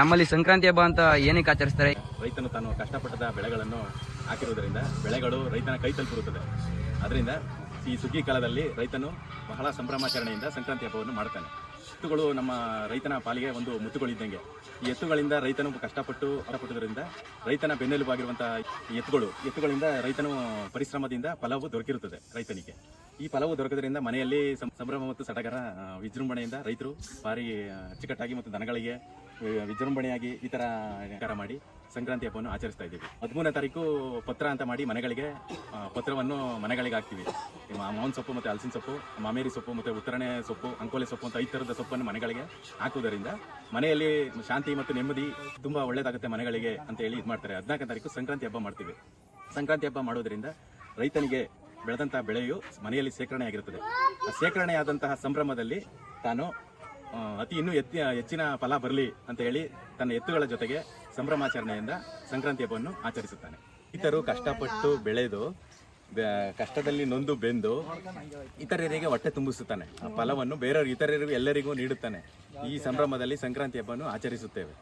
ನಮ್ಮಲ್ಲಿ ಸಂಕ್ರಾಂತಿ ಹಬ್ಬ ಅಂತ ಏನಕ್ಕೆ ಆಚರಿಸ್ತಾರೆ? ರೈತನು ತಾನು ಕಷ್ಟಪಟ್ಟದ ಬೆಳೆಗಳನ್ನು ಹಾಕಿರುವುದರಿಂದ ಬೆಳೆಗಳು ರೈತನ ಕೈ ತಲುಪಿರುತ್ತದೆ ಅದರಿಂದ ಈ ಸುಗ್ಗಿ ಕಾಲದಲ್ಲಿ ರೈತನು ಬಹಳ ಸಂಭ್ರಮಾಚರಣೆಯಿಂದ ಸಂಕ್ರಾಂತಿ ಹಬ್ಬವನ್ನು ಮಾಡ್ತಾನೆ ಎತ್ತುಗಳು ನಮ್ಮ ರೈತನ ಪಾಲಿಗೆ ಒಂದು ಮುತ್ತುಗಳಿದ್ದಂಗೆ. ಈ ಎತ್ತುಗಳಿಂದ ರೈತನು ಕಷ್ಟಪಟ್ಟು ಹೊರಪಟ್ಟುದರಿಂದ ರೈತನ ಬೆನ್ನೆಲುಬಾಗಿರುವಂತಹ ಎತ್ತುಗಳು, ಎತ್ತುಗಳಿಂದ ರೈತನು ಪರಿಶ್ರಮದಿಂದ ಫಲವು ದೊರಕಿರುತ್ತದೆ ರೈತನಿಗೆ. ಈ ಫಲವು ದೊರಕದ್ರಿಂದ ಮನೆಯಲ್ಲಿ ಸಂಭ್ರಮ ಮತ್ತು ಸಡಗರ ವಿಜೃಂಭಣೆಯಿಂದ ರೈತರು ಭಾರಿ ಅಚ್ಚುಕಟ್ಟಾಗಿ ಮತ್ತು ದನಗಳಿಗೆ ವಿಜೃಂಭಣೆಯಾಗಿ ಈ ಥರ ಕಾರ ಮಾಡಿ ಸಂಕ್ರಾಂತಿ ಹಬ್ಬವನ್ನು ಆಚರಿಸ್ತಾ ಇದ್ದೀವಿ. ಹದಿಮೂರನೇ ತಾರೀಕು ಪತ್ರ ಅಂತ ಮಾಡಿ ಮನೆಗಳಿಗೆ ಪತ್ರವನ್ನು ಮನೆಗಳಿಗೆ ಹಾಕ್ತೀವಿ. ಮಾವಿನ ಸೊಪ್ಪು ಮತ್ತು ಹಲಸಿನ ಸೊಪ್ಪು, ಮಾಮೇರಿ ಸೊಪ್ಪು ಮತ್ತು ಉತ್ತರಣೆ ಸೊಪ್ಪು, ಅಂಕೋಲೆ ಸೊಪ್ಪು ಅಂತ ಐದು ಥರದ ಸೊಪ್ಪನ್ನು ಮನೆಗಳಿಗೆ ಹಾಕುವುದರಿಂದ ಮನೆಯಲ್ಲಿ ಶಾಂತಿ ಮತ್ತು ನೆಮ್ಮದಿ ತುಂಬ ಒಳ್ಳೆಯದಾಗುತ್ತೆ ಮನೆಗಳಿಗೆ ಅಂತ ಹೇಳಿ ಇದು ಮಾಡ್ತಾರೆ. ಹದಿನಾಲ್ಕನೇ ತಾರೀಕು ಸಂಕ್ರಾಂತಿ ಹಬ್ಬ ಮಾಡ್ತೀವಿ. ಸಂಕ್ರಾಂತಿ ಹಬ್ಬ ಮಾಡೋದ್ರಿಂದ ರೈತನಿಗೆ ಬೆಳೆದಂತಹ ಬೆಳೆಯು ಮನೆಯಲ್ಲಿ ಶೇಖರಣೆ ಆಗಿರುತ್ತದೆ. ಆ ಶೇಖರಣೆ ಆದಂತಹ ಸಂಭ್ರಮದಲ್ಲಿ ತಾನು ಅತಿ ಇನ್ನೂ ಎತ್ತಿ, ಹೆಚ್ಚಿನ ಫಲ ಬರಲಿ ಅಂತ ಹೇಳಿ ತನ್ನ ಎತ್ತುಗಳ ಜೊತೆಗೆ ಸಂಭ್ರಮಾಚರಣೆಯಿಂದ ಸಂಕ್ರಾಂತಿ ಹಬ್ಬವನ್ನು ಆಚರಿಸುತ್ತಾನೆ. ಇತರು ಕಷ್ಟಪಟ್ಟು ಬೆಳೆದು ಕಷ್ಟದಲ್ಲಿ ನೊಂದು ಬೆಂದು ಇತರರಿಗೆ ಹೊಟ್ಟೆ ತುಂಬಿಸುತ್ತಾನೆ. ಆ ಫಲವನ್ನು ಬೇರೆಯವರು, ಇತರರಿಗೂ ಎಲ್ಲರಿಗೂ ನೀಡುತ್ತಾನೆ. ಈ ಸಂಭ್ರಮದಲ್ಲಿ ಸಂಕ್ರಾಂತಿ ಹಬ್ಬವನ್ನು ಆಚರಿಸುತ್ತೇವೆ.